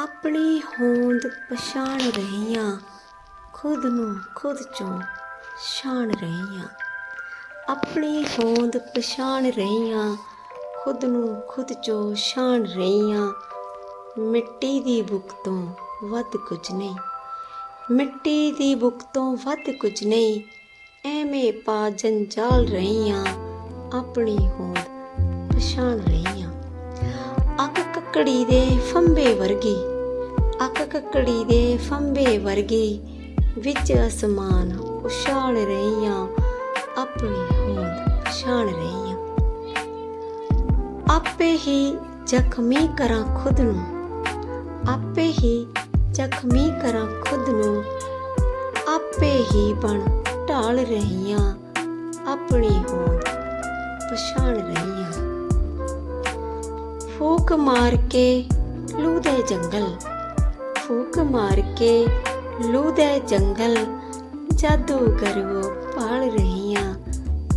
ਆਪਣੀ ਹੋਂਦ ਪਛਾਣ ਰਹੀਆਂ, ਖੁਦ ਨੂੰ ਖੁਦ ਚੋਂ ਛਾਣ ਰਹੀਆਂ। ਆਪਣੀ ਹੋਂਦ ਪਛਾਣ ਰਹੀਆਂ, ਖੁਦ ਨੂੰ ਖੁਦ ਚੋਂ ਛਾਣ ਰਹੀਆਂ। ਮਿੱਟੀ ਦੀ ਬੁੱਕ ਤੋਂ ਵੱਧ ਕੁਝ ਨਹੀਂ, ਮਿੱਟੀ ਦੀ ਬੁੱਕ ਤੋਂ ਵੱਧ ਕੁਝ ਨਹੀਂ, ਐਵੇਂ ਪਾ ਜੰਜਾਲ ਰਹੀਆਂ, ਆਪਣੀ ਹੋਂਦ ਪਛਾਣ ਰਹੀ ਕੱਕੜੀ ਦੇ ਫੰਬੇ ਵਰਗੀ, ਅੱਕ ਕੱਕੜੀ ਦੇ ਫੰਬੇ ਵਰਗੀ ਵਿੱਚ ਅਸਮਾਨ ਉਛਾਲ ਰਹੀਆਂ, ਆਪਣੀ ਹੋਂਦ ਪਛਾਣ ਰਹੀਆਂ। ਆਪੇ ਹੀ ਜ਼ਖਮੀ ਕਰਾਂ ਖੁਦ ਨੂੰ, ਆਪੇ ਹੀ ਜ਼ਖਮੀ ਕਰਾਂ ਖੁਦ ਨੂੰ, ਆਪੇ ਹੀ ਬਣ ਢਾਲ ਰਹੀਆਂ, ਆਪਣੀ ਹੋਂਦ ਪਛਾਣ ਰਹੀਆਂ। ਫੂਕ ਮਾਰ ਕੇ ਲੂ ਦੇ ਜੰਗਲ। ਫੂਕ ਮਾਰ ਕੇ ਲੂ ਦੇ ਜੰਗਲ, ਜਾਦੂਗਰ ਉਹ ਪਾਲ ਰਹੀਆਂ,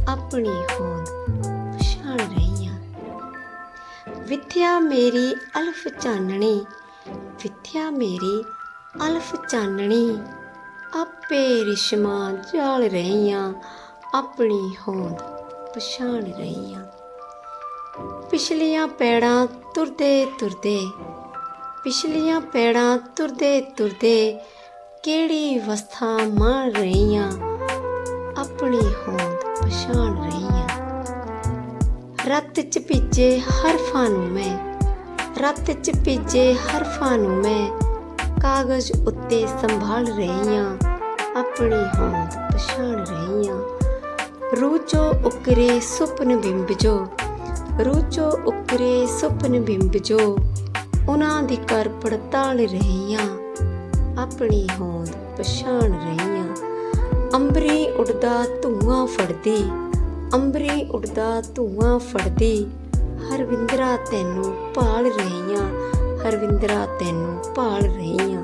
ਆਪਣੀ ਹੋਂਦ ਪਛਾਣ ਰਹੀਆਂ। ਵਿਥਿਆ ਮੇਰੀ ਅਲਫ ਚਾਨਣੀ, ਵਿਥਿਆ ਮੇਰੀ ਅਲਫ ਚਾਨਣੀ, ਆਪੇ ਰਿਸ਼ਮਾ ਜਾਲ ਰਹੀਆਂ, ਆਪਣੀ ਹੋਂਦ ਪਛਾਣ ਰਹੀਆਂ। ਪਿਛਲੀਆਂ ਪੈੜਾਂ ਤੁਰਦੇ ਤੁਰਦੇ, ਪਿਛਲੀਆਂ ਪੈੜਾਂ ਤੁਰਦੇ ਤੁਰਦੇ ਕਿਹੜੀ ਅਵਸਥਾ ਮਾਣ ਰਹੀਆਂ, ਆਪਣੀ ਹੋਂਦ ਪਛਾਣ ਰਹੀਆਂ। ਰੱਤ ਚ ਭਿੱਜੇ ਹਰਫਾਂ ਨੂੰ ਮੈਂ, ਰੱਤ ਚ ਭਿੱਜੇ ਹਰਫਾਂ ਨੂੰ ਮੈਂ ਕਾਗਜ਼ ਉੱਤੇ ਸੰਭਾਲ ਰਹੀਆਂ, ਆਪਣੀ ਹੋਂਦ ਪਛਾਣ ਰਹੀਆਂ। ਰੂਚੋ ਉਕਰੇ ਸੁਪਨ ਬਿੰਬ ਜੋ ਰੂਚੋ ਉਕਰੇ ਸੁਪਨ ਬਿੰਬ ਜੋ, ਉਹਨਾਂ ਦੀ ਕਰ ਪੜਤਾਲ ਰਹੀਆਂ, ਆਪਣੀ ਹੋਂਦ ਪਛਾਣ ਰਹੀਆਂ। ਅੰਬਰੀ ਉਡਦਾ ਧੂਆਂ ਫੜਦੀ, ਅੰਬਰੀ ਉਡਦਾ ਧੂਆਂ ਫੜਦੀ, ਹਰਵਿੰਦਰਾ ਤੈਨੂੰ ਭਾਲ ਰਹੀਆਂ, ਹਰਵਿੰਦਰਾ ਤੈਨੂੰ ਭਾਲ ਰਹੀਆਂ।